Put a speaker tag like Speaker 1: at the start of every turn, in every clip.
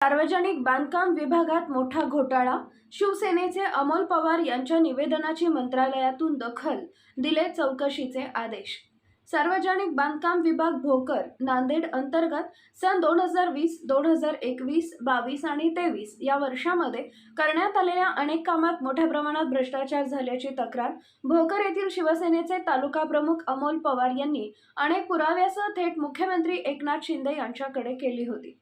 Speaker 1: सार्वजनिक बांधकाम विभागात मोठा घोटाळा शिवसेनेचे अमोल पवार यांच्या निवेदनाची मंत्रालयातून दखल दिले चौकशीचे आदेश. सार्वजनिक बांधकाम विभाग भोकर नांदेड अंतर्गत सन दोन हजार वीस दोन हजार एकवीस बावीस आणि तेवीस या वर्षामध्ये करण्यात आलेल्या अनेक कामात मोठ्या प्रमाणात भ्रष्टाचार झाल्याची तक्रार भोकर येथील शिवसेनेचे तालुका प्रमुख अमोल पवार यांनी अनेक पुराव्यासह थेट मुख्यमंत्री एकनाथ शिंदे यांच्याकडे केली होती.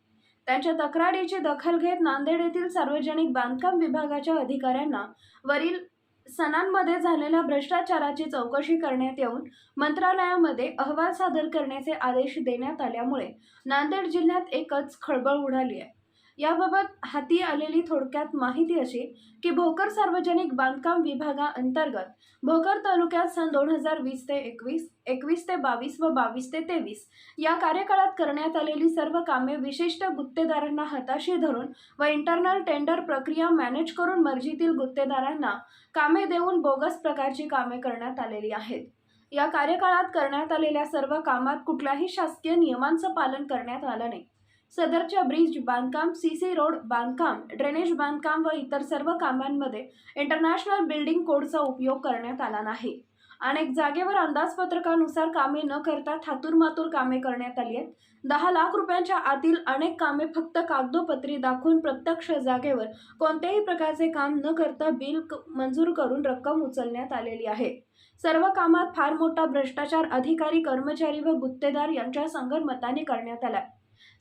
Speaker 1: त्यांच्या तक्रारीची दखल घेत नांदेड येथील सार्वजनिक बांधकाम विभागाच्या अधिकाऱ्यांना वरील सणांमध्ये झालेल्या भ्रष्टाचाराची चौकशी करण्यात येऊन मंत्रालयामध्ये अहवाल सादर करण्याचे आदेश देण्यात आल्यामुळे नांदेड जिल्ह्यात एकच खळबळ उडाली आहे. याबाबत हाती आलेली थोडक्यात माहिती अशी की भोकर सार्वजनिक बांधकाम विभागाअंतर्गत भोकर तालुक्यात सन दोन हजार वीस ते एकवीस एकवीस ते बावीस व बावीस ते तेवीस या कार्यकाळात करण्यात आलेली सर्व कामे विशिष्ट गुत्तेदारांना हाताशी धरून व इंटरनल टेंडर प्रक्रिया मॅनेज करून मर्जीतील गुत्तेदारांना कामे देऊन बोगस प्रकारची कामे करण्यात आलेली आहेत. या कार्यकाळात करण्यात आलेल्या सर्व कामात कुठल्याही शासकीय नियमांचं पालन करण्यात आलं नाही. सदरच्या ब्रिज बांधकाम सी सी रोड बांधकाम ड्रेनेज बांधकाम व इतर सर्व कामांमध्ये इंटरनॅशनल बिल्डिंग कोडचा उपयोग करण्यात आला नाही. अनेक जागेवर अंदाजपत्रकानुसार कामे न करता थातूरमातूर कामे करण्यात आली आहेत. दहा लाख रुपयांच्या आतील अनेक कामे फक्त कागदोपत्री दाखवून प्रत्यक्ष जागेवर कोणत्याही प्रकारचे काम न करता बिल क- मंजूर करून रक्कम उचलण्यात आलेली आहे. सर्व कामात फार मोठा भ्रष्टाचार अधिकारी कर्मचारी व गुत्तेदार यांच्या संगनमताने करण्यात आला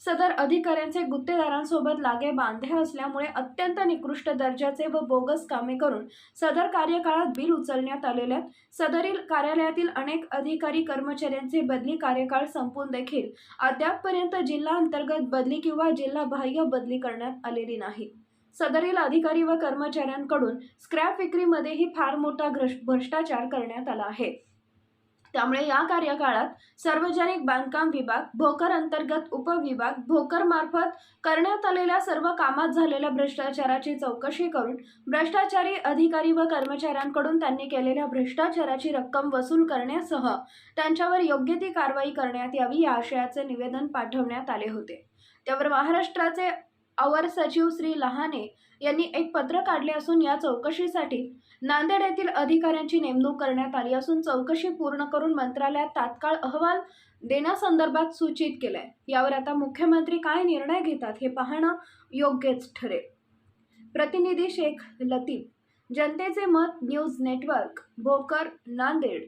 Speaker 1: सदर अधिकाऱ्यांचे गुत्तेदारांसोबत लागे बांधे असल्यामुळे अत्यंत निकृष्ट दर्जाचे व बोगस कामे करून सदर कार्यकाळात बिल उचलण्यात आलेल्या सदरील कार्यालयातील अनेक अधिकारी कर्मचाऱ्यांचे बदली कार्यकाळ संपून देखील अद्यापपर्यंत जिल्हा अंतर्गत बदली किंवा जिल्हा बाह्य बदली करण्यात आलेली नाही. सदरील अधिकारी व कर्मचाऱ्यांकडून स्क्रॅप विक्रीमध्येही फार मोठा भ्रष्टाचार करण्यात आला आहे. त्यामुळे या कार्यकाळात सार्वजनिक बांधकाम विभाग भोकर अंतर्गत उपविभाग भोकर मार्फत करण्यात आलेल्या सर्व कामात झालेल्या भ्रष्टाचाराची चौकशी करून भ्रष्टाचारी अधिकारी व कर्मचाऱ्यांकडून त्यांनी केलेल्या भ्रष्टाचाराची रक्कम वसूल करण्यासह त्यांच्यावर योग्य ती कारवाई करण्यात यावी या आशयाचे निवेदन पाठवण्यात आले होते. त्यावर महाराष्ट्राचे अवर सचिव श्री लहाने यांनी एक पत्र काढले असून या चौकशीसाठी नांदेड येथील अधिकाऱ्यांची नेमणूक करण्यात आली असून चौकशी पूर्ण करून मंत्रालयात तात्काळ अहवाल देण्यासंदर्भात सूचित केलंय. यावर आता मुख्यमंत्री काय निर्णय घेतात हे पाहणं योग्यच ठरेल. प्रतिनिधी शेख लतीफ जनतेचे मत न्यूज नेटवर्क भोकर नांदेड.